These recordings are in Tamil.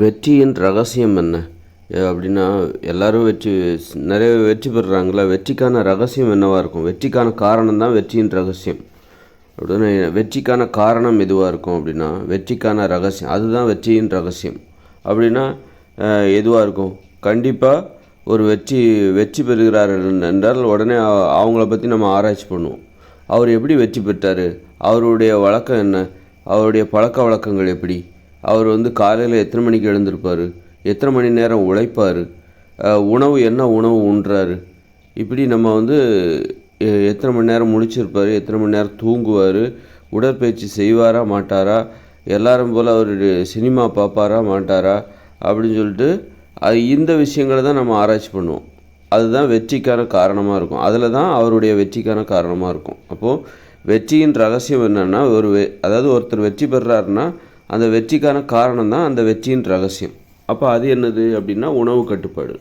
வெற்றியின் ரகசியம் என்ன? அப்படின்னா எல்லாரும் வெற்றி நிறைய வெற்றி பெறுறாங்களா வெற்றிக்கான ரகசியம் என்னவாக இருக்கும்? வெற்றிக்கான காரணம் தான் வெற்றியின் ரகசியம். அப்படின்னா வெற்றிக்கான காரணம் எதுவாக இருக்கும் அப்படின்னா வெற்றிக்கான ரகசியம் அதுதான் வெற்றியின் ரகசியம். அப்படின்னா எதுவாக இருக்கும்? கண்டிப்பாக ஒரு வெற்றி வெற்றி பெறுகிறார் என்றால் உடனே அவங்கள பற்றி நம்ம ஆராய்ச்சி பண்ணுவோம். அவர் எப்படி வெற்றி பெற்றார்? அவருடைய வழக்கம் என்ன? அவருடைய பழக்க வழக்கங்கள் எப்படி? அவர் வந்து காலையில் எத்தனை மணிக்கு எழுந்திருப்பார்? எத்தனை மணி நேரம் உழைப்பார்? உணவு என்ன உணவு உண்றாரு? இப்படி நம்ம வந்து எத்தனை மணி நேரம் முழிச்சிருப்பார்? எத்தனை மணி நேரம் தூங்குவார்? உடற்பயிற்சி செய்வாரா மாட்டாரா? எல்லாரும் போல் அவர் சினிமா பார்ப்பாரா மாட்டாரா? அப்படின்னு சொல்லிட்டு அது இந்த விஷயங்களை தான் நம்ம ஆராய்ச்சி பண்ணுவோம். அதுதான் வெற்றிக்கான காரணமாக இருக்கும். அதில் தான் அவருடைய வெற்றிக்கான காரணமாக இருக்கும். அப்போது வெற்றியின் ரகசியம் என்னென்னா ஒரு வெ அதாவது ஒருத்தர் வெற்றி பெறாருன்னா அந்த வெற்றிக்கான காரணம் தான் அந்த வெற்றியின் ரகசியம். அப்போ அது என்னது அப்படின்னா உணவு கட்டுப்பாடு.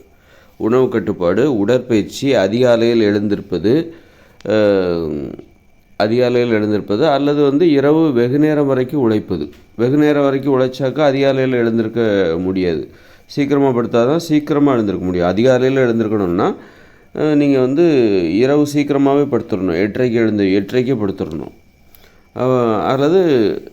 உணவு கட்டுப்பாடு உடற்பயிற்சி அதிகாலையில் எழுந்திருப்பது அதிகாலையில் எழுந்திருப்பது அல்லது வந்து இரவு வெகு நேரம் வரைக்கும் உழைப்பது. வெகு நேரம் வரைக்கும் உழைச்சாக்கா அதிகாலையில் எழுந்திருக்க முடியாது. சீக்கிரமாக படுத்தால் தான் சீக்கிரமாக எழுந்திருக்க முடியும். அதிகாலையில் எழுந்திருக்கணும்னா நீங்கள் வந்து இரவு சீக்கிரமாகவே படுத்துடணும். எட்டரைக்கு எழுந்து எட்டரைக்கே படுத்துடணும். அல்லது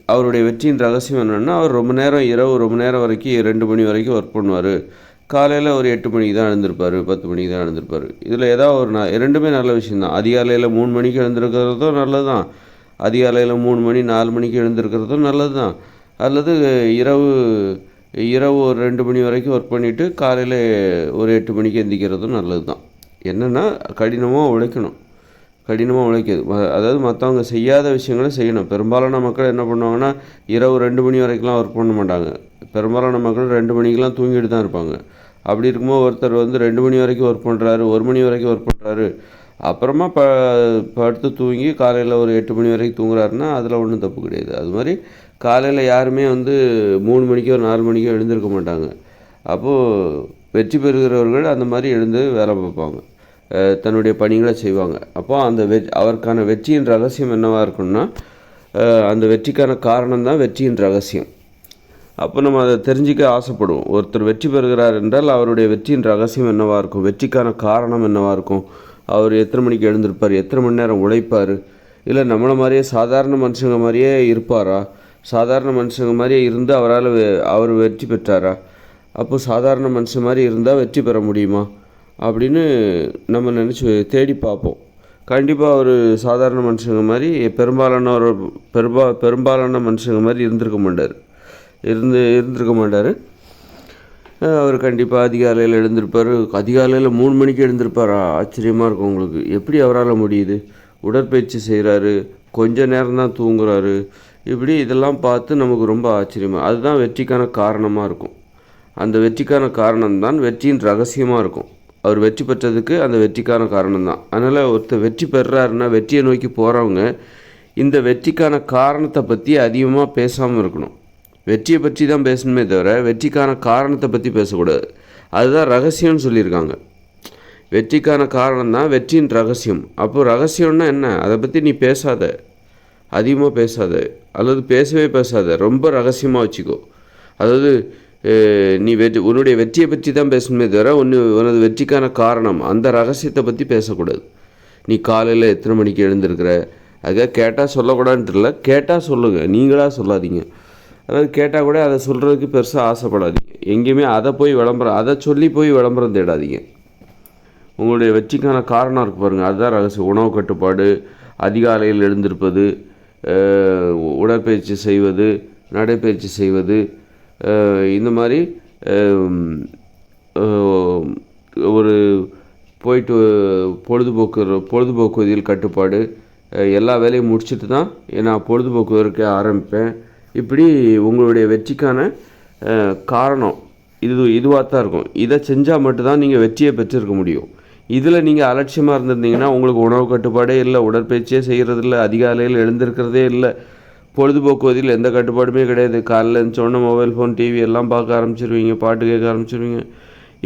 அவருடைய வெற்றியின் ரகசியம் என்னென்னா அவர் ரொம்ப நேரம் இரவு ரொம்ப நேரம் வரைக்கும் ரெண்டு மணி வரைக்கும் ஒர்க் பண்ணுவார். காலையில் ஒரு எட்டு மணிக்கு தான் எழுந்திருப்பார் பத்து மணிக்கு தான் எழுந்திருப்பார். இதில் ஏதாவது ஒரு ந- ரெண்டுமே நல்ல விஷயந்தான் அதிகாலையில் மூணு மணிக்கு எழுந்திருக்கிறதும் நல்லது தான் அதிகாலையில் மூணு மணி நாலு மணிக்கு எழுந்திருக்கிறதும் நல்லது தான் அல்லது இரவு இரவு ஒரு ரெண்டு மணி வரைக்கும் ஒர்க் பண்ணிவிட்டு காலையில் ஒரு எட்டு மணிக்கு எந்திக்கிறதும் நல்லது தான் என்னென்னா கடினமாக உழைக்கணும். கடினமாக உழைக்கிது. அதாவது மற்றவங்க செய்யாத விஷயங்களை செய்யணும். பெரும்பாலான மக்கள் என்ன பண்ணுவாங்கன்னா இரவு ரெண்டு மணி வரைக்கும்லாம் ஒர்க் பண்ண மாட்டாங்க. பெரும்பாலான மக்கள் ரெண்டு மணிக்கெலாம் தூங்கிட்டு தான் இருப்பாங்க. அப்படி இருக்கும்போது ஒருத்தர் வந்து ரெண்டு மணி வரைக்கும் ஒர்க் பண்ணுறாரு ஒரு மணி வரைக்கும் ஒர்க் பண்ணுறாரு அப்புறமா ப படுத்து தூங்கி காலையில் ஒரு எட்டு மணி வரைக்கும் தூங்குறாருன்னா அதில் ஒன்றும் தப்பு கிடையாது. அது மாதிரி காலையில் யாருமே வந்து மூணு மணிக்கோ நாலு மணிக்கோ எழுந்திருக்க மாட்டாங்க. அப்போது வெற்றி பெறுகிறவர்கள் அந்த மாதிரி எழுந்து வேலை பார்ப்பாங்க. தன்னுடைய பணிகளை செய்வாங்க. அப்போ அந்த வெ அவருக்கான வெற்றியின் ரகசியம் என்னவாக இருக்கும்னா அந்த வெற்றிக்கான காரணம் தான் வெற்றியின் ரகசியம். அப்போ நம்ம அதை தெரிஞ்சிக்க ஆசைப்படுவோம். ஒருத்தர் வெற்றி பெறுகிறார் என்றால் அவருடைய வெற்றியின் ரகசியம் என்னவாக இருக்கும்? வெற்றிக்கான காரணம் என்னவாக இருக்கும்? அவர் எத்தனை மணிக்கு எழுந்திருப்பார்? எத்தனை மணி நேரம் உழைப்பார்? இல்லை நம்மளை மாதிரியே சாதாரண மனுஷங்க மாதிரியே இருப்பாரா? சாதாரண மனுஷங்க மாதிரியே இருந்து அவரால் அவர் வெற்றி பெற்றாரா? அப்போ சாதாரண மனுஷன் மாதிரி இருந்தால் வெற்றி பெற முடியுமா? அப்படின்னு நம்ம நினச்சி தேடி பார்ப்போம். கண்டிப்பாக ஒரு சாதாரண மனுஷங்க மாதிரி பெரும்பாலான ஒரு பெரும்பா பெரும்பாலான மனுஷங்க மாதிரி இருந்திருக்க மாட்டார். இருந்து இருந்திருக்க மாட்டார். அவர் கண்டிப்பாக அதிகாலையில் எழுந்திருப்பார். அதிகாலையில் மூணு மணிக்கு எழுந்திருப்பாரா? ஆச்சரியமாக இருக்கும் உங்களுக்கு. எப்படி அவரால் முடியுது? உடற்பயிற்சி செய்கிறாரு கொஞ்ச நேரம் தான் தூங்குறாரு. இப்படி இதெல்லாம் பார்த்து நமக்கு ரொம்ப ஆச்சரியமாக அதுதான் வெற்றிக்கான காரணமாக இருக்கும். அந்த வெற்றிக்கான காரணம் தான் வெற்றியின் ரகசியமாக இருக்கும். அவர் வெற்றி பெற்றதுக்கு அந்த வெற்றிக்கான காரணம் தான் அதனால் ஒருத்தர் வெற்றி பெறுறாருன்னா வெற்றியை நோக்கி போகிறவங்க இந்த வெற்றிக்கான காரணத்தை பற்றி அதிகமாக பேசாமல் இருக்கணும். வெற்றியை பற்றி தான் பேசணுமே தவிர வெற்றிக்கான காரணத்தை பற்றி பேசக்கூடாது. அதுதான் ரகசியம்னு சொல்லியிருக்காங்க. வெற்றிக்கான காரணம் தான் வெற்றியின் ரகசியம். அப்போ ரகசியம்னா என்ன? அதை பற்றி நீ பேசாத. அதிகமாக பேசாத. அல்லது பேசவே பேசாத. ரொம்ப ரகசியமாக வச்சுக்கோ. அதாவது நீ வெற்றி உன்னுடைய வெற்றியை பற்றி தான் பேசணுமே தவிர ஒன்று உனது வெற்றிக்கான காரணம் அந்த ரகசியத்தை பற்றி பேசக்கூடாது. நீ காலையில் எத்தனை மணிக்கு எழுந்திருக்கிற? அதுக்காக கேட்டால் சொல்லக்கூடாதுன்ட்டு இல்லை கேட்டால் சொல்லுங்கள் நீங்களாக சொல்லாதீங்க. அதாவது கேட்டால் கூட அதை சொல்கிறதுக்கு பெருசாக ஆசைப்படாதீங்க. எங்கேயுமே அதை போய் விளம்பரம் அதை சொல்லி போய் விளம்பரம் தேடாதீங்க. உங்களுடைய வெற்றிக்கான காரணம் இருக்கு பாருங்கள் அதுதான் ரகசியம். உணவு கட்டுப்பாடு அதிகாலையில் எழுந்திருப்பது உடற்பயிற்சி செய்வது நடைப்பயிற்சி செய்வது இந்த மாதிரி ஒரு போயிட்டு பொழுதுபோக்கு பொழுதுபோக்குவதில் கட்டுப்பாடு எல்லா வேலையும் முடிச்சுட்டு தான் நான் பொழுதுபோக்கு வரைக்கும் ஆரம்பிப்பேன். இப்படி உங்களுடைய வெற்றிக்கான காரணம் இது இதுவாக தான் இருக்கும். இதை செஞ்சால் மட்டும்தான் நீங்கள் வெற்றியை பெற்றிருக்க முடியும். இதில் நீங்கள் அலட்சியமாக இருந்திருந்தீங்கன்னா உங்களுக்கு உணவு கட்டுப்பாடே இல்லை உடற்பயிற்சியே செய்கிறதில்ல அதிகாலையில் எழுந்திருக்கிறதே இல்லை பொழுதுபோக்குவதில் எந்த கட்டுப்பாடுமே கிடையாது. காலைல சொன்ன மொபைல் ஃபோன் டிவி எல்லாம் பார்க்க ஆரம்பிச்சிருவீங்க பாட்டு கேட்க ஆரம்பிச்சிருவீங்க.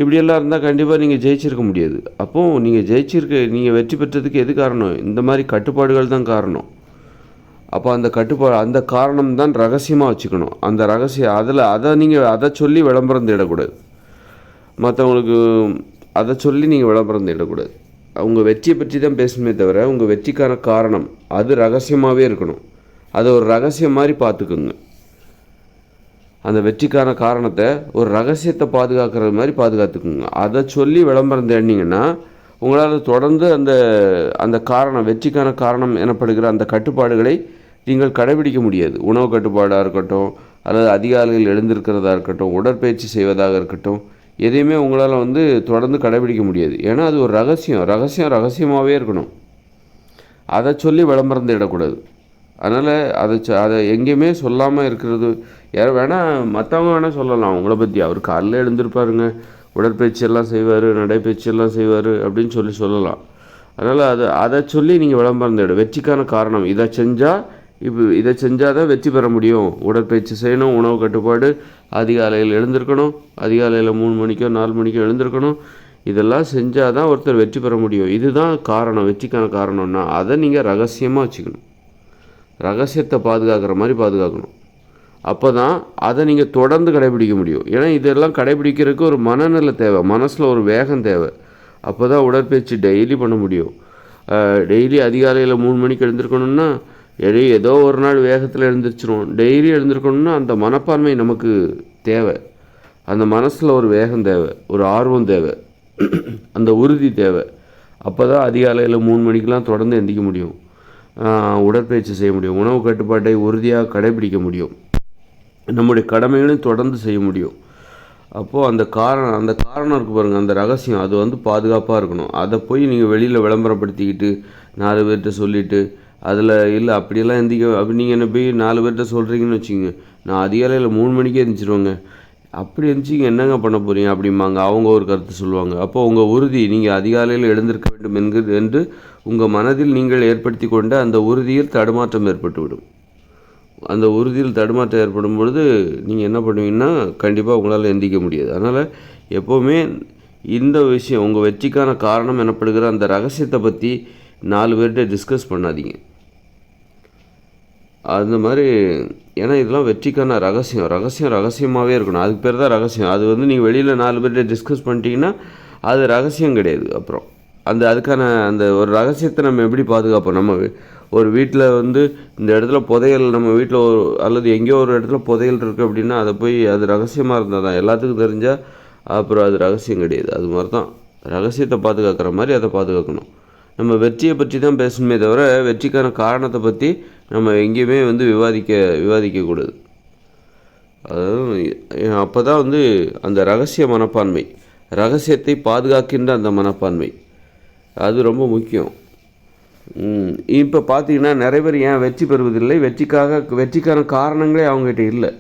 இப்படியெல்லாம் இருந்தால் கண்டிப்பாக நீங்கள் ஜெயிச்சிருக்க முடியாது. அப்போது நீங்கள் ஜெயிச்சிருக்க நீங்கள் வெற்றி பெற்றதுக்கு எது காரணம்? இந்த மாதிரி கட்டுப்பாடுகள் தான் காரணம். அப்போ அந்த கட்டுப்பாடு அந்த காரணம் தான் ரகசியமாக வச்சுக்கணும். அந்த ரகசியம் அதில் அதை நீங்கள் அதை சொல்லி விளம்பரம் தேடக்கூடாது. மற்றவங்களுக்கு அதை சொல்லி நீங்கள் விளம்பரம் தேடக்கூடாது. அவங்க வெற்றியை பற்றி தான் பேசணுமே தவிர உங்கள் வெற்றிக்கான காரணம் அது ரகசியமாகவே இருக்கணும். அதை ஒரு ரகசியம் மாதிரி பார்த்துக்குங்க. அந்த வெற்றிக்கான காரணத்தை ஒரு ரகசியத்தை பாதுகாக்கிறது மாதிரி பாதுகாத்துக்குங்க. அதை சொல்லி விளம்பரம் தேடினீங்கன்னா உங்களால் தொடர்ந்து அந்த அந்த காரணம் வெற்றிக்கான காரணம் எனப்படுகிற அந்த கட்டுப்பாடுகளை நீங்கள் கடைபிடிக்க முடியாது. உணவு கட்டுப்பாடாக இருக்கட்டும் அல்லது அதிகாலையில் எழுந்திருக்கிறதா இருக்கட்டும் உடற்பயிற்சி செய்வதாக இருக்கட்டும் எதையுமே உங்களால் வந்து தொடர்ந்து கடைபிடிக்க முடியாது. ஏன்னா அது ஒரு ரகசியம். ரகசியம் ரகசியமாகவே இருக்கணும். அதை சொல்லி விளம்பரம் தேடக்கூடாது. அதனால் அதை ச அதை எங்கேயுமே சொல்லாமல் இருக்கிறது. யார் வேணால் மற்றவங்க வேணால் சொல்லலாம். அவங்கள பற்றி அவர் காலைல எழுந்திருப்பாருங்க. உடற்பயிற்சியெல்லாம் செய்வார் நடைப்பயிற்சியெல்லாம் செய்வார் அப்படின்னு சொல்லி சொல்லலாம். அதனால் அதை அதை சொல்லி நீங்கள் விளம்பரம் தேடும் வெற்றிக்கான காரணம். இதை செஞ்சால் இப்போ இதை செஞ்சால் தான் வெற்றி பெற முடியும். உடற்பயிற்சி செய்யணும் உணவு கட்டுப்பாடு அதிகாலையில் எழுந்திருக்கணும் அதிகாலையில் மூணு மணிக்கோ நாலு மணிக்கோ எழுந்திருக்கணும். இதெல்லாம் செஞ்சால் தான் ஒருத்தர் வெற்றி பெற முடியும். இதுதான் காரணம் வெற்றிக்கான காரணம்னா. அதை நீங்கள் ரகசியமாக வச்சுக்கணும். ரகசியத்தை பாதுகாக்கிற மாதிரி பாதுகாக்கணும். அப்போ தான் அதை நீங்கள் தொடர்ந்து கடைபிடிக்க முடியும். ஏன்னா இதெல்லாம் கடைபிடிக்கிறதுக்கு ஒரு மனநிலை தேவை. மனசில் ஒரு வேகம் தேவை. அப்போ தான் உடற்பயிற்சி டெய்லி பண்ண முடியும். டெய்லி அதிகாலையில் மூணு மணிக்கு எழுந்திருக்கணும்னா எடை ஏதோ ஒரு நாள் வேகத்தில் எழுந்திரிச்சிரும் டெய்லி எழுந்திருக்கணும்னா அந்த மனப்பான்மை நமக்கு தேவை. அந்த மனசில் ஒரு வேகம் தேவை. ஒரு ஆர்வம் தேவை. அந்த உறுதி தேவை. அப்போ தான் அதிகாலையில் மூணு மணிக்கெலாம் தொடர்ந்து எந்திக்க முடியும். உடற்பயிற்சி செய்ய முடியும். உணவு கட்டுப்பாட்டை உறுதியாக கடைபிடிக்க முடியும். நம்முடைய கடமைகளையும் தொடர்ந்து செய்ய முடியும். அப்போது அந்த காரணம் அந்த காரணம் இருக்குது பாருங்கள் அந்த ரகசியம். அது வந்து பாதுகாப்பாக இருக்கணும். அதை போய் நீங்கள் வெளியில் விளம்பரப்படுத்திக்கிட்டு நாலு பேர்கிட்ட சொல்லிவிட்டு அதில் இல்லை அப்படியெல்லாம் எந்திக்க அப்படி நீங்கள் என்ன போய் நாலு பேர்கிட்ட சொல்கிறீங்கன்னு வச்சுக்கோங்க. நான் அதிகாலையில் மூணு மணிக்கே எந்திரிச்சிருவேங்க. அப்படி இருந்துச்சு என்னங்க பண்ண போகிறீங்க அப்படிம்பாங்க. அவங்க ஒரு கருத்து சொல்லுவாங்க. அப்போது உங்கள் உறுதி நீங்கள் அதிகாலையில் எழுந்திருக்க வேண்டும் என்கிறது என்று உங்கள் மனதில் நீங்கள் ஏற்படுத்தி கொண்ட அந்த உறுதியில் தடுமாற்றம் ஏற்பட்டுவிடும். அந்த உறுதியில் தடுமாற்றம் ஏற்படும் பொழுது நீங்கள் என்ன பண்ணுவீங்கன்னா கண்டிப்பாக உங்களால் எந்திக்க முடியாது. அதனால் எப்போவுமே இந்த விஷயம் உங்கள் வெற்றிக்கான காரணம் எனப்படுகிற அந்த ரகசியத்தை பற்றி நாலு பேர்கிட்ட டிஸ்கஸ் பண்ணாதீங்க. அந்த மாதிரி ஏன்னா இதெல்லாம் வெற்றிக்கான ரகசியம். ரகசியம் ரகசியமாகவே இருக்கணும். அதுக்கு பேர் தான் ரகசியம். அது வந்து நீங்கள் வெளியில் நாலு பேர்கிட்ட டிஸ்கஸ் பண்ணிட்டீங்கன்னா அது ரகசியம் கிடையாது அப்புறம். அந்த அதுக்கான அந்த ஒரு ரகசியத்தை நம்ம எப்படி பாதுகாப்போம்? நம்ம ஒரு வீட்டில் வந்து இந்த இடத்துல புதையல் நம்ம வீட்டில் ஒரு அல்லது எங்கேயோ ஒரு இடத்துல புதையல் இருக்குது அப்படின்னா அதை போய் அது ரகசியமாக இருந்தால் தான். எல்லாத்துக்கும் தெரிஞ்சால் அப்புறம் அது ரகசியம் கிடையாது. அது மாதிரி தான் ரகசியத்தை பாதுகாக்கிற மாதிரி அதை பாதுகாக்கணும். நம்ம வெற்றியை பற்றி தான் பேசணுமே தவிர வெற்றிக்கான காரணத்தை பற்றி நம்ம எங்கேயுமே வந்து விவாதிக்க விவாதிக்கக்கூடாது. அதாவது அப்போ தான் வந்து அந்த ரகசிய மனப்பான்மை ரகசியத்தை பாதுகாக்கின்ற அந்த மனப்பான்மை அது ரொம்ப முக்கியம். இப்போ பார்த்தீங்கன்னா நிறைய பேர் ஏன் வெற்றி பெறுவதில்லை? வெற்றிக்காக வெற்றிக்கான காரணங்களே அவங்ககிட்ட இல்லை.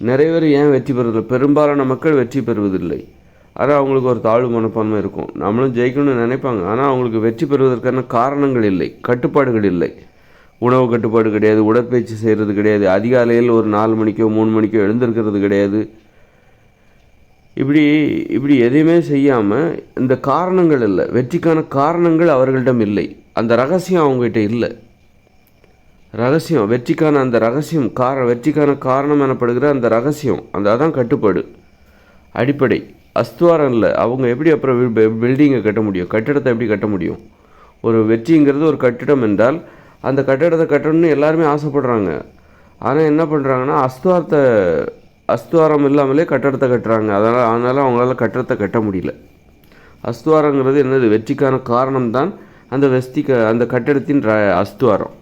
நிறைய பேர் ஏன் வெற்றி பெறுவதில்லை? பெரும்பாலான மக்கள் வெற்றி பெறுவதில்லை. ஆனால் அவங்களுக்கு ஒரு தாழ்வு மனப்பான்மை இருக்கும். நம்மளும் ஜெயிக்கணும்னு நினைப்பாங்க. ஆனால் அவங்களுக்கு வெற்றி பெறுவதற்கான காரணங்கள் இல்லை கட்டுப்பாடுகள் இல்லை. உணவு கட்டுப்பாடு கிடையாது உடற்பயிற்சி செய்கிறது கிடையாது அதிகாலையில் ஒரு நாலு மணிக்கோ மூணு மணிக்கோ எழுந்திருக்கிறது கிடையாது. இப்படி இப்படி எதையுமே செய்யாமல் இந்த காரணங்கள் இல்லை. வெற்றிக்கான காரணங்கள் அவர்களிடம் இல்லை. அந்த ரகசியம் அவங்ககிட்ட இல்லை. ரகசியம் வெற்றிக்கான அந்த ரகசியம் கார வெற்றிக்கான காரணம் எனப்படுகிற அந்த ரகசியம் அந்த அதான் கட்டுப்பாடு. அடிப்படை. அஸ்துவாரம் இல்லை. அவங்க எப்படி அப்புறம் பில்டிங்கை கட்ட முடியும்? கட்டிடத்தை எப்படி கட்ட முடியும்? ஒரு வெற்றிங்கிறது ஒரு கட்டிடம் என்றால் அந்த கட்டிடத்தை கட்டணும்னு எல்லாருமே ஆசைப்படுறாங்க. ஆனால் என்ன பண்ணுறாங்கன்னா அஸ்துவாரத்தை அஸ்துவாரம் இல்லாமலே கட்டடத்தை கட்டுறாங்க. அதனால் அதனால் அவங்களால கட்டடத்தை கட்ட முடியல. அஸ்துவாரங்கிறது என்னது? வெற்றிக்கான காரணம்தான் அந்த வெஸ்டிக்க அந்த கட்டிடத்தின் ர அஸ்துவாரம்.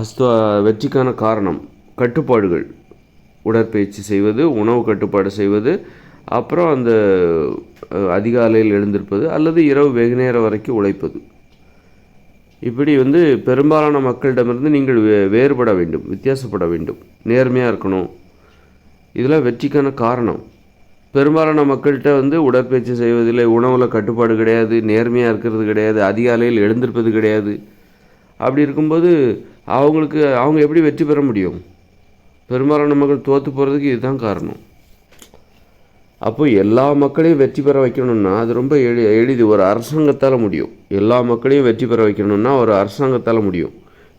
அஸ்துவா வெற்றிக்கான காரணம் கட்டுப்பாடுகள். உடற்பயிற்சி செய்வது உணவு கட்டுப்பாடு செய்வது அப்புறம் அந்த அதிகாலையில் எழுந்திருப்பது அல்லது இரவு வெகு நேரம் வரைக்கும் உழைப்பது. இப்படி வந்து பெரும்பாலான மக்களிடமிருந்து நீங்கள் வே- வேறுபட வேண்டும் வித்தியாசப்பட வேண்டும். நேர்மையாக இருக்கணும். இதெல்லாம் வெற்றிக்கான காரணம். பெரும்பாலான மக்கள்கிட்ட வந்து உடற்பயிற்சி செய்வதில்லை உணவில் கட்டுப்பாடு கிடையாது நேர்மையாக இருக்கிறது கிடையாது அதிகாலையில் எழுந்திருப்பது கிடையாது. அப்படி இருக்கும்போது அவங்களுக்கு அவங்க எப்படி வெற்றி பெற முடியும்? பெரும்பாலான மக்கள் தோற்று போகிறதுக்கு இதுதான் காரணம். அப்போ எல்லா மக்களையும் வெற்றி பெற வைக்கணும்னா அது ரொம்ப எளி எளிது. ஒரு அரசாங்கத்தால் முடியும். எல்லா மக்களையும் வெற்றி பெற வைக்கணும்னா ஒரு அரசாங்கத்தால் முடியும்.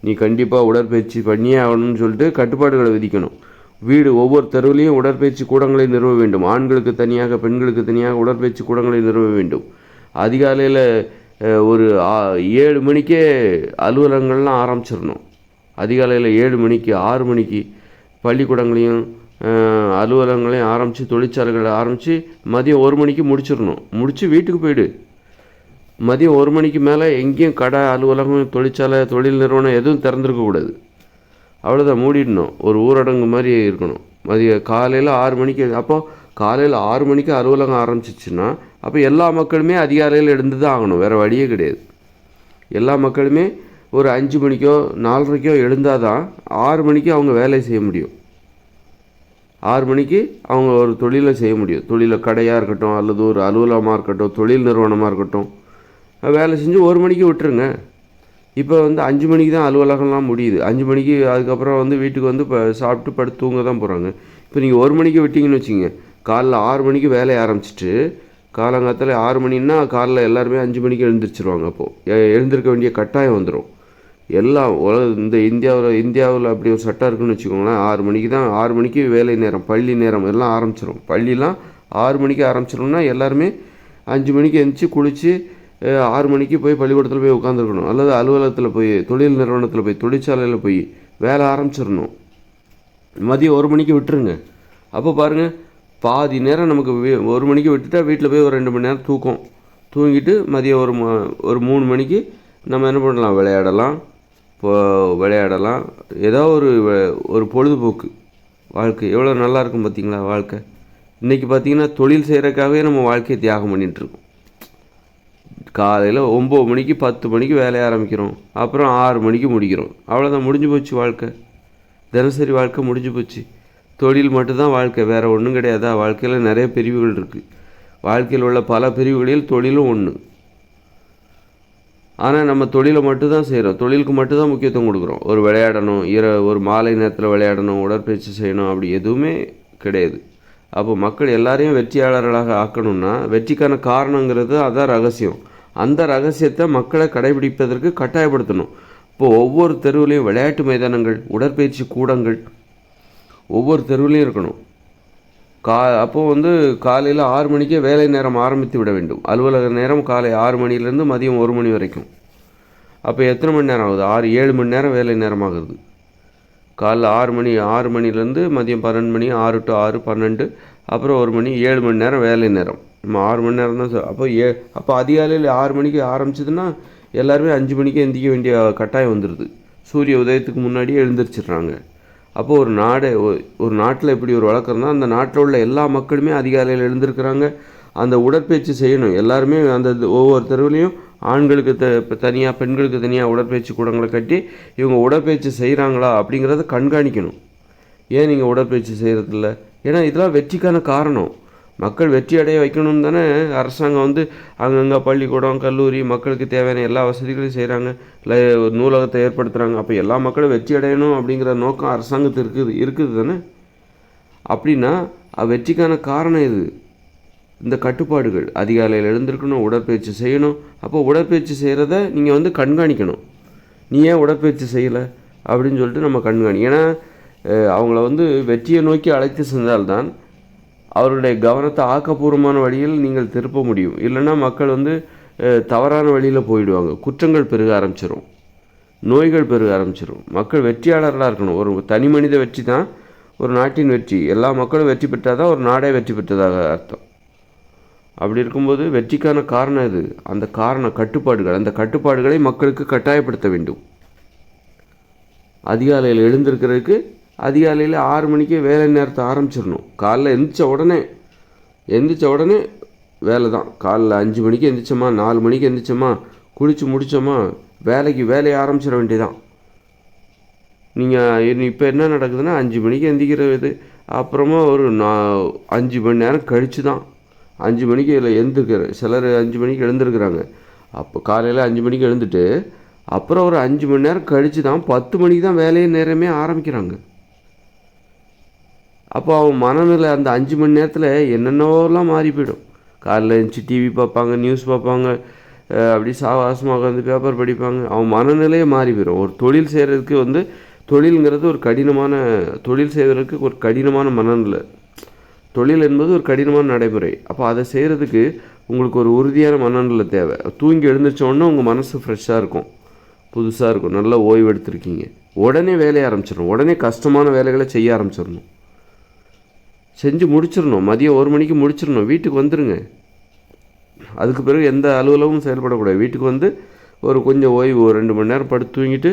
நீ கண்டிப்பாக உடற்பயிற்சி பண்ணியே ஆகணும்னு சொல்லிட்டு கட்டுப்பாடுகளை விதிக்கணும். வீடு ஒவ்வொரு தெருவிலையும் உடற்பயிற்சி கூடங்களை நிறுவ வேண்டும். ஆண்களுக்கு தனியாக பெண்களுக்கு தனியாக உடற்பயிற்சி கூடங்களை நிறுவ வேண்டும். அதிகாலையில் ஒரு ஆ- ஏழு மணிக்கே அலுவலகங்கள்லாம் ஆரம்பிச்சிடணும். அதிகாலையில் ஏழு மணிக்கு ஆறு மணிக்கு பள்ளிக்கூடங்களையும் அலுவலகங்களையும் ஆரம்பித்து தொழிற்சாலைகளை ஆரம்பித்து மதியம் ஒரு மணிக்கு முடிச்சிடணும். முடித்து வீட்டுக்கு போயிடு. மதியம் ஒரு மணிக்கு மேலே எங்கேயும் கடை அலுவலகம் தொழிற்சாலை தொழில் நிறுவனம் எதுவும் திறந்துருக்கக்கூடாது அவ்வளோதான் மூடிடணும். ஒரு ஊரடங்கு மாதிரி இருக்கணும். மதிய காலையில் ஆறு மணிக்கு அப்போ காலையில் ஆறு மணிக்கு அலுவலகம் ஆரம்பிச்சிச்சுன்னா அப்போ எல்லா மக்களுமே அதிகாலையில் எழுந்து தான் ஆகணும். வேறு வழியே கிடையாது. எல்லா மக்களுமே ஒரு அஞ்சு மணிக்கோ நாலரைக்கோ எழுந்தால் தான் ஆறு மணிக்கு அவங்க வேலையை செய்ய முடியும். ஆறு மணிக்கு அவங்க ஒரு தொழிலை செய்ய முடியும். தொழிலை கடையாக இருக்கட்டும் அல்லது ஒரு அலுவலகமாக இருக்கட்டும் தொழில் நிறுவனமாக இருக்கட்டும். வேலை செஞ்சு ஒரு மணிக்கு விட்டுருங்க. இப்போ வந்து அஞ்சு மணிக்கு தான் அலுவலகம்லாம் முடியுது. அஞ்சு மணிக்கு அதுக்கப்புறம் வந்து வீட்டுக்கு வந்து இப்போ சாப்பிட்டு படுத்து தூங்க தான் போகிறாங்க இப்போ நீங்கள் ஒரு மணிக்கு விட்டீங்கன்னு வச்சுங்க காலைல ஆறு மணிக்கு வேலையை ஆரம்பிச்சிட்டு காலங்காத்தில் ஆறு மணின்னா காலைல எல்லாருமே அஞ்சு மணிக்கு எழுந்திரிச்சிருவாங்க அப்போது எழுந்திருக்க வேண்டிய கட்டாயம் வந்துடும் எல்லாம் உலக இந்த இந்தியாவில் இந்தியாவில் அப்படி ஒரு சட்டம் இருக்குன்னு வச்சுக்கோங்களேன். ஆறு மணிக்கு தான் ஆறு மணிக்கு வேலை நேரம் பள்ளி நேரம் எல்லாம் ஆரம்பிச்சிடும் பள்ளிலாம் ஆறு மணிக்கு ஆரம்பிச்சிடும்னா எல்லாருமே அஞ்சு மணிக்கு எழுந்திரிச்சு குளித்து ஆறு மணிக்கு போய் பள்ளிக்கூடத்தில் போய் உட்காந்துருக்கணும் அல்லது அலுவலகத்தில் போய் தொழில் நிறுவனத்தில் போய் தொழிற்சாலையில் போய் வேலை ஆரம்பிச்சிடணும் மதியம் ஒரு மணிக்கு விட்டுருங்க. அப்போ பாருங்கள் பாதி நேரம் நமக்கு ஒரு மணிக்கு விட்டுட்டா வீட்டில் போய் ஒரு ரெண்டு மணி நேரம் தூக்கம். தூங்கிட்டு மதியம் ஒரு ஒரு மூணு மணிக்கு நம்ம என்ன பண்ணலாம் விளையாடலாம். இப்போ விளையாடலாம். ஏதோ ஒரு ஒரு பொழுதுபோக்கு. வாழ்க்கை எவ்வளோ நல்லா இருக்கும் பார்த்தீங்களா வாழ்க்கை? இன்றைக்கி பார்த்தீங்கன்னா தொழில் செய்கிறதுக்காகவே நம்ம வாழ்க்கையை தியாகம் பண்ணிகிட்ருக்கோம் காலையில் ஒம்பது மணிக்கு பத்து மணிக்கு வேலையை ஆரம்பிக்கிறோம். அப்புறம் ஆறு மணிக்கு முடிக்கிறோம். அவ்வளோதான் முடிஞ்சு போச்சு வாழ்க்கை. தினசரி வாழ்க்கை முடிஞ்சு போச்சு. தொழில் மட்டும்தான் வாழ்க்கை. வேறு ஒன்றும் கிடையாதா. வாழ்க்கையில் நிறைய பிரிவுகள் இருக்குது வாழ்க்கையில் உள்ள பல பிரிவுகளில் தொழிலும் ஒன்று ஆனால் நம்ம தொழிலை மட்டும்தான் செய்கிறோம் தொழிலுக்கு மட்டும்தான் முக்கியத்துவம் கொடுக்குறோம். ஒரு விளையாடணும் இர ஒரு மாலை நேரத்தில் விளையாடணும் உடற்பயிற்சி செய்யணும் அப்படி எதுவுமே கிடையாது. அப்போ மக்கள் எல்லாரையும் வெற்றியாளர்களாக ஆக்கணும்னா வெற்றிக்கான காரணங்கிறது அதான் ரகசியம். அந்த ரகசியத்தை மக்களை கடைபிடிப்பதற்கு கட்டாயப்படுத்தணும். இப்போ ஒவ்வொரு தெருவிலையும் விளையாட்டு மைதானங்கள் உடற்பயிற்சி கூடங்கள் ஒவ்வொரு தெருவிலையும் இருக்கணும். கா அப்போது வந்து காலையில் ஆறு மணிக்கே வேலை நேரம் ஆரம்பித்து விட வேண்டும். அலுவலக நேரம் காலை ஆறு மணிலேருந்து மதியம் ஒரு மணி வரைக்கும். அப்போ எத்தனை மணி நேரம் ஆகுது? ஆறு ஏழு மணி நேரம் வேலை நேரம் ஆகுது. காலைல ஆறு மணி ஆறு மணிலேருந்து மதியம் பன்னெண்டு மணி ஆறு டு ஆறு பன்னெண்டு அப்புறம் ஒரு மணி ஏழு மணி நேரம் வேலை நேரம். நம்ம ஆறு மணி நேரம் தான் அப்போ ஏ அப்போ அதிகாலையில் ஆறு மணிக்கு ஆரம்பிச்சதுன்னா எல்லாருமே அஞ்சு மணிக்கு எந்திக்க வேண்டிய கட்டாயம் வந்துடுது சூரிய உதயத்துக்கு முன்னாடியே எழுந்திரிச்சிடுறாங்க. அப்போது ஒரு நாடு ஒரு நாட்டில் இப்படி ஒரு வழக்கம் அந்த நாட்டில் உள்ள எல்லா மக்களுமே அதிகாலையில் எழுந்திருக்கிறாங்க. அந்த உடற்பயிற்சி செய்யணும். எல்லாருமே அந்த இது- ஒவ்வொரு தெருவிலையும் ஆண்களுக்கு த இப்போ தனியாக பெண்களுக்கு தனியாக உடற்பயிற்சி கூடங்களை கட்டி இவங்க உடற்பயிற்சி செய்கிறாங்களா அப்படிங்கிறத கண்காணிக்கணும். ஏன் நீங்கள் உடற்பயிற்சி செய்கிறதில்ல ஏன்னா இதெல்லாம் வெற்றிக்கான காரணம். மக்கள் வெற்றி அடைய வைக்கணும் தானே அரசாங்கம் வந்து அங்கங்கே பள்ளிக்கூடம் கல்லூரி மக்களுக்கு தேவையான எல்லா வசதிகளையும் செய்கிறாங்க இல்லை நூலகத்தை ஏற்படுத்துகிறாங்க அப்போ எல்லா மக்களும் வெற்றி அடையணும் அப்படிங்கிற நோக்கம் அரசாங்கத்துக்கு இருக்குது இருக்குது தானே? அப்படின்னா வெற்றிக்கான காரணம் இது இந்த கட்டுப்பாடுகள். அதிகாலையில் எழுந்திருக்கணும் உடற்பயிற்சி செய்யணும். அப்போ உடற்பயிற்சி செய்கிறத நீங்கள் வந்து கண்காணிக்கணும். நீ ஏன் உடற்பயிற்சி செய்யலை? அப்படின்னு சொல்லிட்டு நம்ம கண்காணி. ஏன்னா அவங்கள வந்து வெற்றியை நோக்கி அழைத்து சென்றால்தான் அவருடைய கவனத்தை ஆக்கப்பூர்வமான வழியில் நீங்கள் திருப்ப முடியும். இல்லைன்னா மக்கள் வந்து தவறான வழியில் போயிடுவாங்க. குற்றங்கள் பெருக ஆரம்பிச்சிடும் நோய்கள் பெருக ஆரம்பிச்சிடும் மக்கள் வெற்றியாளர்களாக இருக்கணும். ஒரு தனி மனித வெற்றி தான் ஒரு நாட்டின் வெற்றி. எல்லா மக்களும் வெற்றி பெற்றால் தான் ஒரு நாடே வெற்றி பெற்றதாக அர்த்தம். அப்படி இருக்கும்போது வெற்றிக்கான காரணம் இது அந்த காரண கட்டுப்பாடுகள். அந்த கட்டுப்பாடுகளை மக்களுக்கு கட்டாயப்படுத்த வேண்டும். அதிகாலையில் எழுந்திருக்கிறதுக்கு அதிகாலையில் ஆறு மணிக்கே வேலை நேரத்தை ஆரம்பிச்சிடணும். காலைல எந்திரிச்ச உடனே எந்திரிச்ச உடனே வேலை தான் காலைல அஞ்சு மணிக்கு எந்திரிச்சோமா நாலு மணிக்கு எந்திரிச்சோமா குளித்து முடித்தோமா வேலைக்கு வேலையை ஆரம்பிச்சிட வேண்டியதான் நீங்கள் இப்போ என்ன நடக்குதுன்னா அஞ்சு மணிக்கு எந்திரிக்கிறது அப்புறமா ஒரு நா அஞ்சு மணி நேரம் கழித்து தான் அஞ்சு மணிக்கு இதில் எழுந்துருக்கிற சிலர் அஞ்சு மணிக்கு எழுந்திருக்கிறாங்க. அப்போ காலையில் அஞ்சு மணிக்கு எழுந்துட்டு அப்புறம் ஒரு அஞ்சு மணி நேரம் கழித்து தான் பத்து மணிக்கு தான் வேலையை நேரமே ஆரம்பிக்கிறாங்க. அப்போ அவன் மனநிலை அந்த அஞ்சு மணி நேரத்தில் என்னென்னவோலாம் மாறி போயிடும் காலைல எழுந்துச்சி டிவி பார்ப்பாங்க நியூஸ் பார்ப்பாங்க அப்படி சாவாசமாக உட்காந்து பேப்பர் படிப்பாங்க. அவன் மனநிலையே மாறி போயிடும் ஒரு தொழில் செய்கிறதுக்கு வந்து தொழிலுங்கிறது ஒரு கடினமான தொழில் செய்வதற்கு ஒரு கடினமான மனநிலை. தொழில் என்பது ஒரு கடினமான நடைமுறை. அப்போ அதை செய்கிறதுக்கு உங்களுக்கு ஒரு உறுதியான மனநிலை தேவை. தூங்கி எழுந்திரிச்சோடனே உங்கள் மனசு ஃப்ரெஷ்ஷாக இருக்கும். புதுசாக இருக்கும். நல்லா ஓய்வு எடுத்திருக்கீங்க. உடனே வேலையை ஆரம்பிச்சிடணும். உடனே கஷ்டமான வேலைகளை செய்ய ஆரம்பிச்சிடணும். செஞ்சு முடிச்சிடணும். மதியம் ஒரு மணிக்கு முடிச்சிடணும். வீட்டுக்கு வந்துடுங்க அதுக்கு பிறகு எந்த அலுவலகமும் செயல்படக்கூடாது. வீட்டுக்கு வந்து ஒரு கொஞ்சம் ஓய்வு ஒரு ரெண்டு மணி நேரம் படுத்து தூங்கிட்டு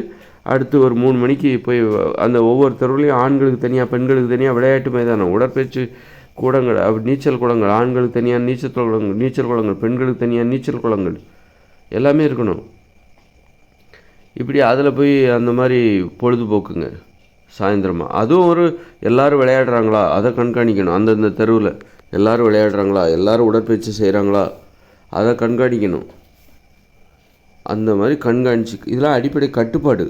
அடுத்து ஒரு மூணு மணிக்கு போய் அந்த ஒவ்வொரு தெருவுலையும் ஆண்களுக்கு தனியாக பெண்களுக்கு தனியாக விளையாட்டு மைதானம் உடற்பயிற்சி கூடங்கள் அப்படி நீச்சல் குளங்கள் ஆண்களுக்கு தனியாக நீச்சல் குளங்கள் நீச்சல் குளங்கள் பெண்களுக்கு தனியாக நீச்சல் குளங்கள் எல்லாமே இருக்கணும். இப்படி அதில் போய் அந்த மாதிரி பொழுதுபோக்குங்க. சாயந்தரமாக அதுவும் ஒரு எல்லோரும் விளையாடுறாங்களா? அதை கண்காணிக்கணும். அந்தந்த தெருவில் எல்லோரும் விளையாடுறாங்களா? எல்லாரும் உடற்பயிற்சி செய்கிறாங்களா அதை கண்காணிக்கணும். அந்த மாதிரி கண்காணிச்சு இதெல்லாம் அடிப்படை கட்டுப்பாடு.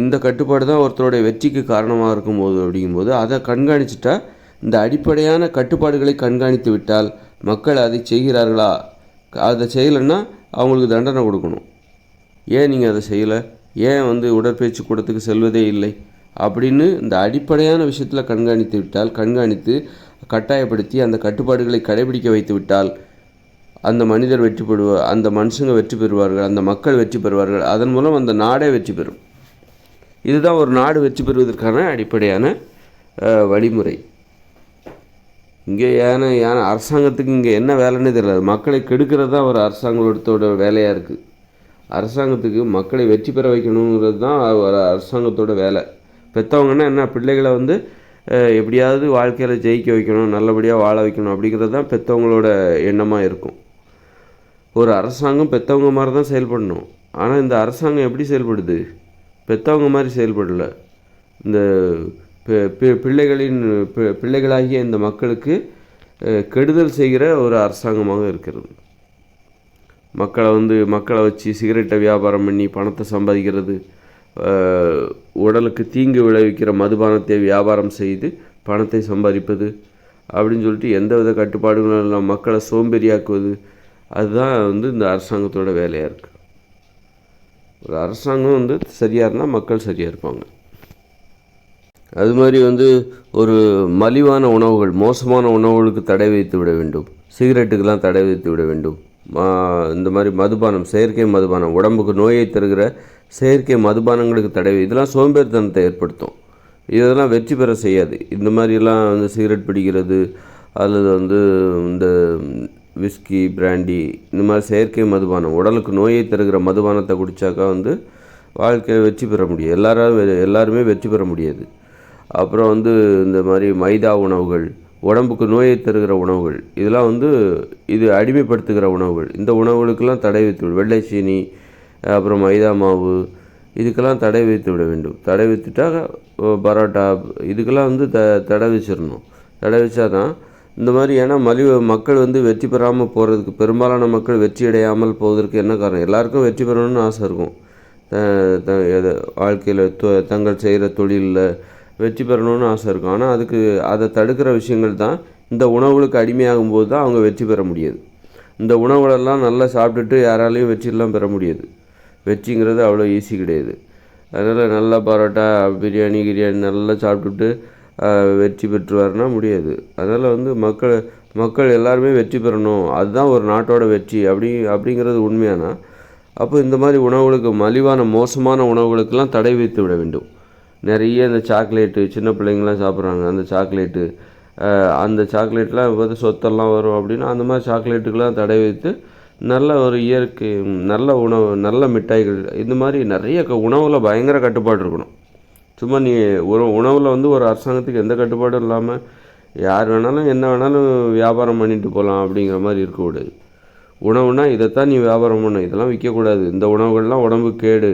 இந்த கட்டுப்பாடு தான் ஒருத்தருடைய வெற்றிக்கு காரணமாக இருக்கும்போது அப்படிங்கும்போது அதை கண்காணிச்சிட்டா இந்த அடிப்படையான கட்டுப்பாடுகளை கண்காணித்து விட்டால் மக்கள் அதை செய்கிறார்களா? அதை செய்யலைன்னா அவங்களுக்கு தண்டனை கொடுக்கணும். ஏன் நீங்கள் அதை செய்யலை? ஏன் வந்து உடற்பயிற்சி கூடத்துக்கு செல்வதே இல்லை? அப்படின்னு இந்த அடிப்படையான விஷயத்தில் கண்காணித்து விட்டால் கண்காணித்து கட்டாயப்படுத்தி அந்த கட்டுப்பாடுகளை கடைபிடிக்க வைத்து விட்டால் அந்த மனிதர் வெற்றி பெறுவார் அந்த மனுஷங்க வெற்றி பெறுவார்கள் அந்த மக்கள் வெற்றி பெறுவார்கள் அதன் மூலம் அந்த நாடே வெற்றி பெறும். இதுதான் ஒரு நாடு வெற்றி பெறுவதற்கான அடிப்படையான வழிமுறை. இங்கே ஏன்னா ஏன்னா அரசாங்கத்துக்கு இங்கே என்ன வேலைன்னே தெரியல. மக்களை கெடுக்கிறது தான் ஒரு அரசாங்கத்தோட வேலையாக இருக்குது அரசாங்கத்துக்கு மக்களை வெற்றி பெற வைக்கணுங்கிறது தான் ஒரு அரசாங்கத்தோட வேலை. பெற்றவங்கன்னா என்ன பிள்ளைகளை வந்து எப்படியாவது வாழ்க்கையில் ஜெயிக்க வைக்கணும் நல்லபடியாக வாழ வைக்கணும் அப்படிங்கிறது தான் பெற்றவங்களோட எண்ணமாக இருக்கும். ஒரு அரசாங்கம் பெற்றவங்க மாதிரி தான் செயல்படணும். ஆனால் இந்த அரசாங்கம் எப்படி செயல்படுது? பெற்றவங்க மாதிரி செயல்படல. இந்த பி- பிள்ளைகளின் பிள்ளைகளாகிய இந்த மக்களுக்கு கெடுதல் செய்கிற ஒரு அரசாங்கமாக இருக்கிறது. மக்களை வந்து மக்களை வச்சு சிகரெட்டை வியாபாரம் பண்ணி பணத்தை சம்பாதிக்கிறது உடலுக்கு தீங்கு விளைவிக்கிற மதுபானத்தை வியாபாரம் செய்து பணத்தை சம்பாதிப்பது அப்படின்னு சொல்லிட்டு எந்தவித கட்டுப்பாடுகளும் இல்லாமல் மக்களை சோம்பேறியாக்குவது அதுதான் வந்து இந்த அரசாங்கத்தோட வேலையாக இருக்குது ஒரு அரசாங்கம் வந்து சரியாக இருந்தால் மக்கள் சரியாக இருப்பாங்க. அது மாதிரி வந்து ஒரு மலிவான உணவுகள் மோசமான உணவுகளுக்கு தடை வைத்து விட வேண்டும். சிகரெட்டுக்கெல்லாம் தடை வைத்து விட வேண்டும். இந்த மாதிரி மதுபானம் செயற்கை மதுபானம் உடம்புக்கு நோயை தருகிற செயற்கை மதுபானங்களுக்கு தடை. இதெல்லாம் சோம்பேறித்தனத்தை ஏற்படுத்தும். இதெல்லாம் வெற்றி பெற செய்யாது. இந்த மாதிரிலாம் வந்து சிகரெட் பிடிக்கிறது அல்லது வந்து இந்த விஸ்கி பிராண்டி இந்த மாதிரி செயற்கை மதுபானம் உடலுக்கு நோயை தருகிற மதுபானத்தை குடித்தாக்கா வந்து வாழ்க்கையில் வெற்றி பெற முடியும் எல்லாரும் எல்லாருமே வெற்றி பெற முடியாது. அப்புறம் வந்து இந்த மாதிரி மைதா உணவுகள் உடம்புக்கு நோயை தருகிற உணவுகள். இதெல்லாம் வந்து இது அடிமைப்படுத்துகிற உணவுகள். இந்த உணவுகளுக்கெல்லாம் தடை வைத்து விடும் வெள்ளை சீனி அப்புறம் மைதா மாவு இதுக்கெல்லாம் தடை வைத்து விட வேண்டும். தடை வைத்துட்டா பரோட்டா இதுக்கெல்லாம் வந்து த தடை வச்சிடணும். தடை வச்சாதான் இந்த மாதிரி ஏன்னா மலிவு மக்கள் வந்து வெற்றி பெறாமல் போகிறதுக்கு பெரும்பாலான மக்கள் வெற்றி அடையாமல் போவதற்கு என்ன காரணம்? எல்லாருக்கும் வெற்றி பெறணும்னு ஆசை இருக்கும். த- வாழ்க்கையில் தொ- தங்கள் செய்கிற தொழிலில் வெற்றி பெறணும்னு ஆசை இருக்கும். ஆனால் அதுக்கு அதை தடுக்கிற விஷயங்கள் தான் இந்த உணவுகளுக்கு அடிமையாகும் போது தான் அவங்க வெற்றி பெற முடியாது. இந்த உணவுகளெல்லாம் நல்லா சாப்பிட்டுட்டு யாராலையும் வெற்றியெல்லாம் பெற முடியாது. வெற்றிங்கிறது அவ்வளோ ஈஸி கிடையாது. அதனால் நல்லா பரோட்டா பிரியாணி கிரியாணி நல்லா சாப்பிட்டுட்டு வெற்றி பெற்றுவார்னா முடியாது. அதனால் வந்து மக்கள் மக்கள் எல்லாருமே வெற்றி பெறணும். அதுதான் ஒரு நாட்டோட வெற்றி அப்படி அப்படிங்கிறது உண்மையானா? அப்போ இந்த மாதிரி உணவுகளுக்கு மலிவான மோசமான உணவுகளுக்கெல்லாம் தடை வைத்து விட வேண்டும். நிறைய இந்த சாக்லேட்டு சின்ன பிள்ளைங்களாம் சாப்பிட்றாங்க. அந்த சாக்லேட்டு அந்த சாக்லேட்லாம் வந்து சொத்தெல்லாம் வரும் அப்படின்னா அந்த மாதிரி சாக்லேட்டுக்கெல்லாம் தடை வைத்து நல்ல ஒரு இயற்கை நல்ல உணவு நல்ல மிட்டாய்கள் இந்த மாதிரி நிறைய க உணவில் பயங்கர கட்டுப்பாடு இருக்கணும். சும்மா நீ ஒரு உணவில் வந்து ஒரு அரசாங்கத்துக்கு எந்த கட்டுப்பாடும் இல்லாமல் யார் வேணாலும் என்ன வேணாலும் வியாபாரம் பண்ணிட்டு போகலாம் அப்படிங்கிற மாதிரி இருக்கக்கூடாது. உணவுனா இதைத்தான் நீ வியாபாரம் பண்ண இதெல்லாம் விற்கக்கூடாது. இந்த உணவுகள்லாம் உடம்புக்கு கேடு.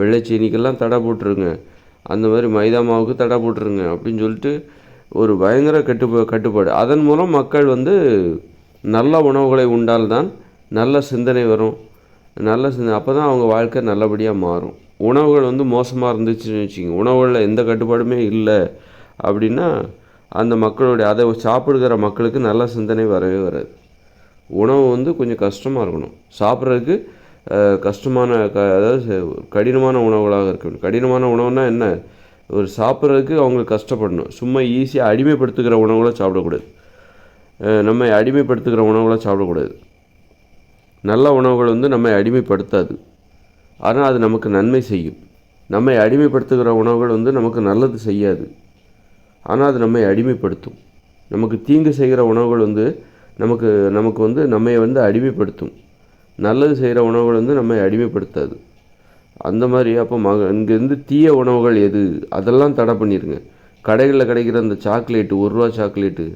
வெள்ளை சீனிக்கெல்லாம் தடை போட்டுருங்க. அந்த மாதிரி மைதா மாவுக்கு தடை போட்டுருங்க அப்படின்னு சொல்லிட்டு ஒரு பயங்கர கட்டுப்பா கட்டுப்பாடு. அதன் மூலம் மக்கள் வந்து நல்ல உணவுகளை உண்டால்தான் நல்ல சிந்தனை வரும். நல்ல சிந்தனை அப்போ தான் அவங்க வாழ்க்கை நல்லபடியாக மாறும். உணவுகள் வந்து மோசமாக இருந்துச்சுன்னு வச்சுக்கோங்க. உணவுகளில் எந்த கட்டுப்பாடுமே இல்லை அப்படின்னா அந்த மக்களுடைய அதை சாப்பிடுகிற மக்களுக்கு நல்ல சிந்தனை வரவே வராது. உணவு வந்து கொஞ்சம் கஷ்டமாக இருக்கணும். சாப்பிட்றதுக்கு கஷ்டமான க அதாவது கடினமான உணவுகளாக இருக்கணும் கடினமான உணவுனால் என்ன? ஒரு சாப்பிட்றதுக்கு அவங்களுக்கு கஷ்டப்படணும். சும்மா ஈஸியாக அடிமைப்படுத்துகிற உணவுகளை சாப்பிடக்கூடாது. நம்ம நம்மை அடிமைப்படுத்துகிற உணவுகளை சாப்பிடக்கூடாது. நல்ல உணவுகள் வந்து நம்மை அடிமைப்படுத்தாது. ஆனால் அது நமக்கு நன்மை செய்யும். நம்மை அடிமைப்படுத்துகிற உணவுகள் வந்து நமக்கு நல்லது செய்யாது. ஆனால் அது நம்மை அடிமைப்படுத்தும். நமக்கு தீங்கு செய்கிற உணவுகள் வந்து நமக்கு நமக்கு வந்து நம்மை வந்து அடிமைப்படுத்தும். நல்லது செய்கிற உணவுகள் வந்து நம்மை அடிமைப்படுத்தாது. அந்த மாதிரி அப்போ மக இங்கேருந்து தீய உணவுகள் எது? அதெல்லாம் தடை பண்ணிடுங்க. கடைகளில் கிடைக்கிற அந்த சாக்லேட்டு ஒரு ரூபா சாக்லேட்டு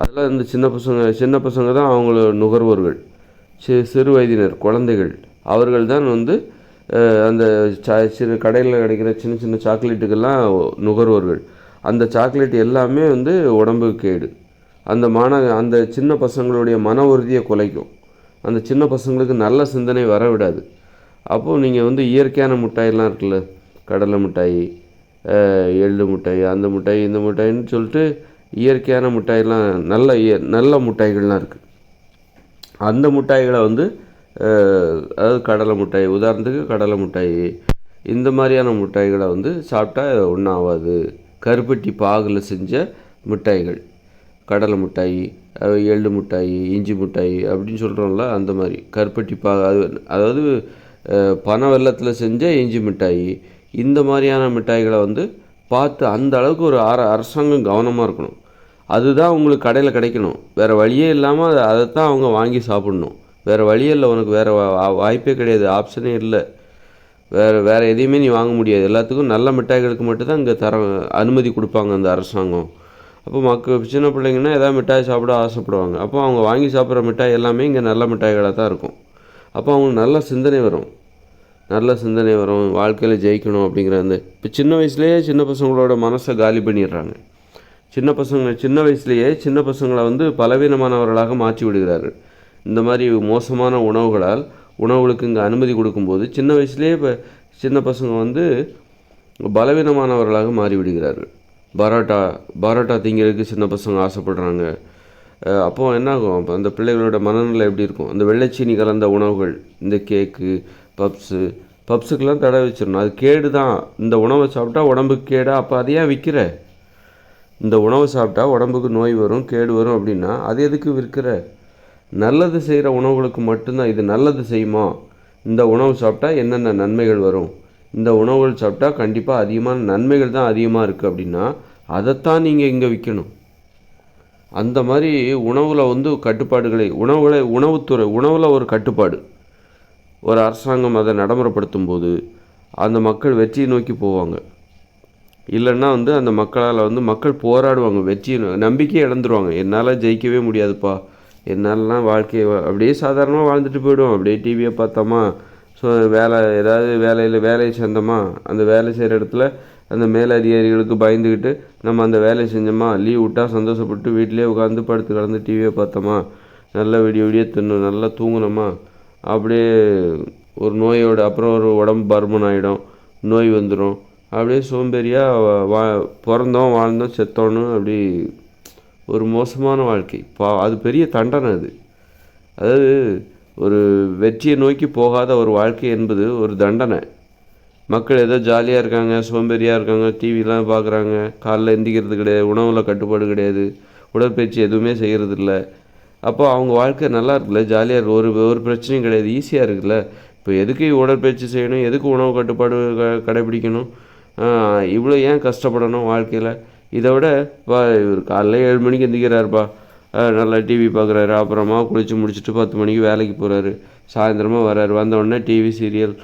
அதெல்லாம் இந்த சின்ன பசங்க சின்ன பசங்க தான் அவங்கள நுகர்வோர்கள். சி சிறு வயதினர் குழந்தைகள் அவர்கள் தான் வந்து அந்த சா சின்ன கடையில் கிடைக்கிற சின்ன சின்ன சாக்லேட்டுக்கெல்லாம் நுகர்வோர்கள். அந்த சாக்லேட் எல்லாமே வந்து உடம்புக்கு கேடு. அந்த மாண அந்த சின்ன பசங்களுடைய மன உறுதியை குலைக்கும். அந்த சின்ன பசங்களுக்கு நல்ல சிந்தனை வர விடாது அப்போது நீங்கள் வந்து இயற்கையான மிட்டாயெல்லாம் இருக்குல்ல கடலை மிட்டாய் எள்ளு மிட்டாய் அந்த மிட்டாய் இந்த மிட்டாயின்னு சொல்லிட்டு இயற்கையான மிட்டாயெல்லாம் நல்ல இய- நல்ல மிட்டாய்கள்லாம் இருக்குது அந்த மிட்டாய்களை வந்து அதாவது கடலை மிட்டாய் உதாரணத்துக்கு கடலை மிட்டாய் இந்த மாதிரியான மிட்டாய்களை வந்து சாப்பிட்டா ஒன்றும் ஆகாது. கருப்பட்டி பாகில் செஞ்ச மிட்டாய்கள் கடலை மிட்டாய் எள்ளு மிட்டாய் இஞ்சி மிட்டாய் அப்படின்னு சொல்கிறோம்ல அந்த மாதிரி. கருப்பட்டி பா அது அதாவது பனை வெள்ளத்தில் செஞ்ச இஞ்சி மிட்டாய். இந்த மாதிரியான மிட்டாய்களை வந்து பார்த்து அந்த அளவுக்கு ஒரு அர அரசாங்கம் கவனமாக இருக்கணும். அதுதான் உங்களுக்கு கடையில் கிடைக்கணும். வேறு வழியே இல்லாமல் அதை அதைத்தான் அவங்க வாங்கி சாப்பிடணும். வேறு வழியே இல்லை உனக்கு வேறு வாய்ப்பே கிடையாது. ஆப்ஷனே இல்லை. வேறு வேறு எதையுமே நீ வாங்க முடியாது. எல்லாத்துக்கும் நல்ல மிட்டாய்களுக்கு மட்டும்தான் இங்கே தர அனுமதி கொடுப்பாங்க அந்த அரசாங்கம். அப்போ மக்கள் சின்ன பிள்ளைங்கன்னா எதாவது மிட்டாய் சாப்பிட ஆசைப்படுவாங்க. அப்போ அவங்க வாங்கி சாப்பிட்ற மிட்டாய் எல்லாமே இங்கே நல்ல மிட்டாய்களாக தான் இருக்கும். அப்போ அவங்களுக்கு நல்ல சிந்தனை வரும். நல்ல சிந்தனை வரும். வாழ்க்கையில் ஜெயிக்கணும் அப்படிங்கிற அந்த இப்போ சின்ன வயசுலேயே சின்ன பசங்களோட மனசை காலி பண்ணிடுறாங்க. சின்ன பசங்க சின்ன வயசுலேயே சின்ன பசங்களை வந்து பலவீனமானவர்களாக மாற்றி விடுகிறார்கள். இந்த மாதிரி மோசமான உணவுகளால் உணவுகளுக்கு இங்கே அனுமதி கொடுக்கும்போது சின்ன வயசுலேயே இப்போ சின்ன பசங்க வந்து பலவீனமானவர்களாக மாறிவிடுகிறார்கள் பரோட்டா பரோட்டா திங்கிறதுக்கு சின்ன பசங்க ஆசைப்படுறாங்க. அப்போது என்னாகும்? என்ன ஆகும் அப்போ அந்த பிள்ளைகளோட மனநிலை எப்படி இருக்கும்? அந்த வெள்ளைச்சீனி கலந்த உணவுகள் இந்த கேக்கு பப்ஸு பப்ஸுக்கெல்லாம் தடை வச்சிடணும். அது கேடு தான் இந்த உணவை சாப்பிட்டா உடம்புக்கு கேடா? அப்போ அதையே விற்கிற? இந்த உணவை சாப்பிட்டா உடம்புக்கு நோய் வரும் கேடு வரும் அப்படின்னா அது எதுக்கு விற்கிற? நல்லது செய்கிற உணவுகளுக்கு மட்டும்தான் இது நல்லது செய்யுமா? இந்த உணவு சாப்பிட்டா என்னென்ன நன்மைகள் வரும்? இந்த உணவுகள் சாப்பிட்டா கண்டிப்பாக அதிகமான நன்மைகள் தான் அதிகமாக இருக்குது அப்படின்னா அதைத்தான் நீங்கள் இங்கே விற்கணும் அந்த மாதிரி உணவில் வந்து கட்டுப்பாடுகளை உணவுகளை உணவுத்துறை உணவில் ஒரு கட்டுப்பாடு. ஒரு அரசாங்கம் அதை நடைமுறைப்படுத்தும் போது அந்த மக்கள் வெற்றியை நோக்கி போவாங்க. இல்லைன்னா வந்து அந்த மக்களால் வந்து மக்கள் போராடுவாங்க வெற்றியை நம்பிக்கையை இழந்துருவாங்க. என்னால் ஜெயிக்கவே முடியாதுப்பா. என்னாலலாம் வாழ்க்கையை அப்படியே சாதாரணமாக வாழ்ந்துட்டு போயிடுவோம். அப்படியே டிவியை பார்த்தோமா? ஸோ வேலை ஏதாவது வேலையில் வேலையை சேர்ந்தோமா? அந்த வேலை செய்கிற இடத்துல அந்த மேலதிகாரிகளுக்கு பயந்துக்கிட்டு நம்ம அந்த வேலையை செஞ்சோமா? லீவ் விட்டால் சந்தோஷப்பட்டு வீட்டிலே உட்காந்து படுத்து கிடந்து டிவியை பார்த்தோமா? நல்லா விடிய விடிய தின்னு நல்லா தூங்குனோமா? அப்படியே ஒரு நோயோட அப்புறம் ஒரு உடம்பு பருமன் ஆகிடும் நோய் வந்துடும் அப்படியே சோம்பேறியாக வா பிறந்தோம் வாழ்ந்தோம் செத்தோன்னு அப்படி ஒரு மோசமான வாழ்க்கை. பா அது பெரிய தண்டனை அது. அதாவது ஒரு வெற்றியை நோக்கி போகாத ஒரு வாழ்க்கை என்பது ஒரு தண்டனை. மக்கள் ஏதோ ஜாலியாக இருக்காங்க சோம்பேறியாக இருக்காங்க டிவிலாம் பார்க்குறாங்க காலைல எந்திக்கிறது கிடையாது உணவில் கட்டுப்பாடு கிடையாது உடற்பயிற்சி எதுவுமே செய்கிறது இல்லை அப்போ அவங்க வாழ்க்கை நல்லா இருக்குல்ல ஜாலியாக இருக்கு. ஒரு ஒரு பிரச்சனையும் கிடையாது ஈஸியாக இருக்குல்ல. இப்போ எதுக்கு உடற்பயிற்சி செய்யணும் எதுக்கு உணவு கட்டுப்பாடு க கடைபிடிக்கணும்? இவ்வளோ ஏன் கஷ்டப்படணும் வாழ்க்கையில்? இதை விட பா இவர் காலைல ஏழு மணிக்கு எந்திக்கிறாருப்பா. நல்லா டிவி பார்க்குறாரு அப்புறமா குளித்து முடிச்சுட்டு பத்து மணிக்கு வேலைக்கு போகிறாரு சாயந்தரமாக வர்றாரு வந்த உடனே டிவி சீரியல்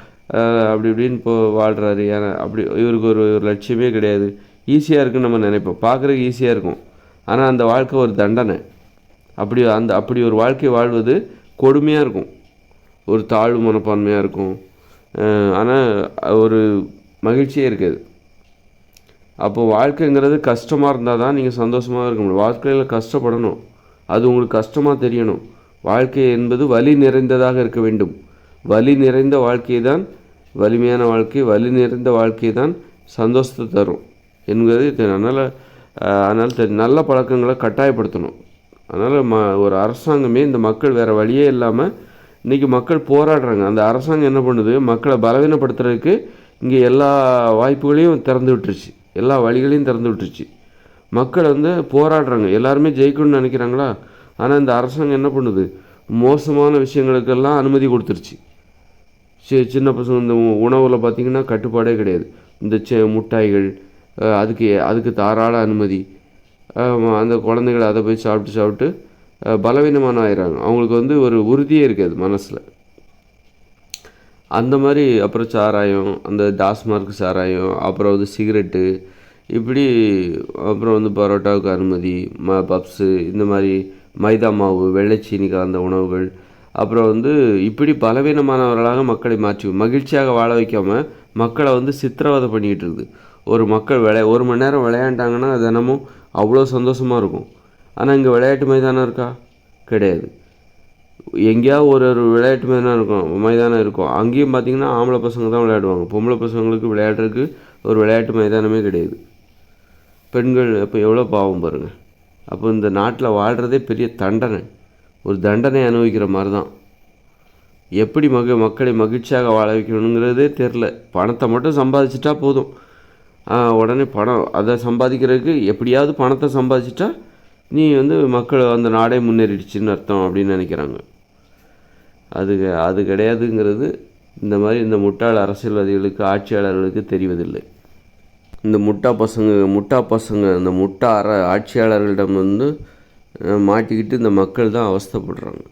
அப்படி இப்படின்னு இப்போ வாழ்கிறாரு ஏன்னா அப்படி இவருக்கு ஒரு ஒரு லட்சியமே கிடையாது. ஈஸியாக இருக்குன்னு நம்ம நினைப்போம். பார்க்குறதுக்கு ஈஸியாக இருக்கும். ஆனால் அந்த வாழ்க்கை ஒரு தண்டனை. அப்படி அந்த அப்படி ஒரு வாழ்க்கை வாழ்வது கொடுமையாக இருக்கும். ஒரு தாழ்வு மனப்பான்மையாக இருக்கும். ஆனால் ஒரு மகிழ்ச்சியே இருக்காது. அப்போ வாழ்க்கைங்கிறது கஷ்டமாக இருந்தால் தான் நீங்கள் சந்தோஷமாக இருக்க முடியும். வாழ்க்கையில் கஷ்டப்படணும். அது உங்களுக்கு கஷ்டமாக தெரியணும். வாழ்க்கை என்பது வலி நிறைந்ததாக இருக்க வேண்டும். வலி நிறைந்த வாழ்க்கையை தான் வலிமையான வாழ்க்கை வலி நிறைந்த வாழ்க்கை தான் சந்தோஷத்தை தரும் என்கிறது அதனால் அதனால் நல்ல பழக்கங்களை கட்டாயப்படுத்தணும். அதனால் ம ஒரு அரசாங்கமே இந்த மக்கள் வேறு வழியே இல்லாமல் இன்றைக்கி மக்கள் போராடுறாங்க. அந்த அரசாங்கம் என்ன பண்ணுது? மக்களை பலவீனப்படுத்துறதுக்கு இங்கே எல்லா வாய்ப்புகளையும் திறந்து விட்டுருச்சு. எல்லா வழிகளையும் திறந்து விட்டுருச்சு. மக்கள் வந்து போராடுறாங்க. எல்லாருமே ஜெயிக்கணும்னு நினைக்கிறாங்களா? ஆனால் இந்த அரசாங்கம் என்ன பண்ணுது? மோசமான விஷயங்களுக்கெல்லாம் அனுமதி கொடுத்துருச்சு. சி சின்ன பசங்க இந்த உணவில் பார்த்திங்கன்னா கட்டுப்பாடே கிடையாது. இந்த செ முட்டாய்கள் அதுக்கு அதுக்கு தாராள அனுமதி. அந்த குழந்தைகள் அதை போய் சாப்பிட்டு சாப்பிட்டு பலவீனமான ஆயிடுறாங்க. அவங்களுக்கு வந்து ஒரு உறுதியே இருக்காது மனசில். அந்த மாதிரி அப்புறம் சாராயம் அந்த டாஸ்மார்க் சாராயம் அப்புறம் வந்து சிகரெட்டு இப்படி அப்புறம் வந்து பரோட்டாவுக்கு அனுமதி ம பப்ஸு இந்த மாதிரி மைதா மாவு வெள்ளைச்சீனி கலந்த உணவுகள் அப்புறம் வந்து இப்படி பலவீனமானவர்களாக மக்களை மாற்றி மகிழ்ச்சியாக வாழ வைக்காமல் மக்களை வந்து சித்திரவதை பண்ணிக்கிட்டு இருக்குது. ஒரு மக்கள் விளையா ஒரு மணி நேரம் விளையாண்டாங்கன்னா தினமும் அவ்வளோ சந்தோஷமாக இருக்கும். ஆனால் இங்கே விளையாட்டு மைதானம் இருக்கா? கிடையாது. எங்கேயாவது ஒரு ஒரு விளையாட்டு மைதானம் இருக்கும் மைதானம் இருக்கும். அங்கேயும் பார்த்திங்கன்னா ஆம்பளை பசங்க தான் விளையாடுவாங்க. பொம்பளை பசங்களுக்கு விளையாடுறதுக்கு ஒரு விளையாட்டு மைதானமே கிடையாது. பெண்கள் அப்போ எவ்வளோ பாவம் பாருங்கள் அப்போ இந்த நாட்டில் வாழ்கிறதே பெரிய தண்டனை. ஒரு தண்டனை அனுபவிக்கிற மாதிரி தான் எப்படி மக மக்களை மகிழ்ச்சியாக வாழ வைக்கணுங்கிறதே தெரில. பணத்தை மட்டும் சம்பாதிச்சிட்டா போதும். உடனே பணம் அதை சம்பாதிக்கிறதுக்கு எப்படியாவது பணத்தை சம்பாதிச்சிட்டா நீ வந்து மக்கள் அந்த நாடே முன்னேறிடுச்சுன்னு அர்த்தம் அப்படின்னு நினைக்கிறாங்க. அது அது கிடையாதுங்கிறது இந்த மாதிரி இந்த முட்டாள் அரசியல்வாதிகளுக்கு ஆட்சியாளர்களுக்கு தெரிவதில்லை. இந்த முட்டா பசங்க முட்டா பசங்க இந்த முட்டா அற ஆட்சியாளர்களிடம் வந்து மாட்டிக்கிட்டு இந்த மக்கள் தான் அவஸ்தைப்படுறாங்க.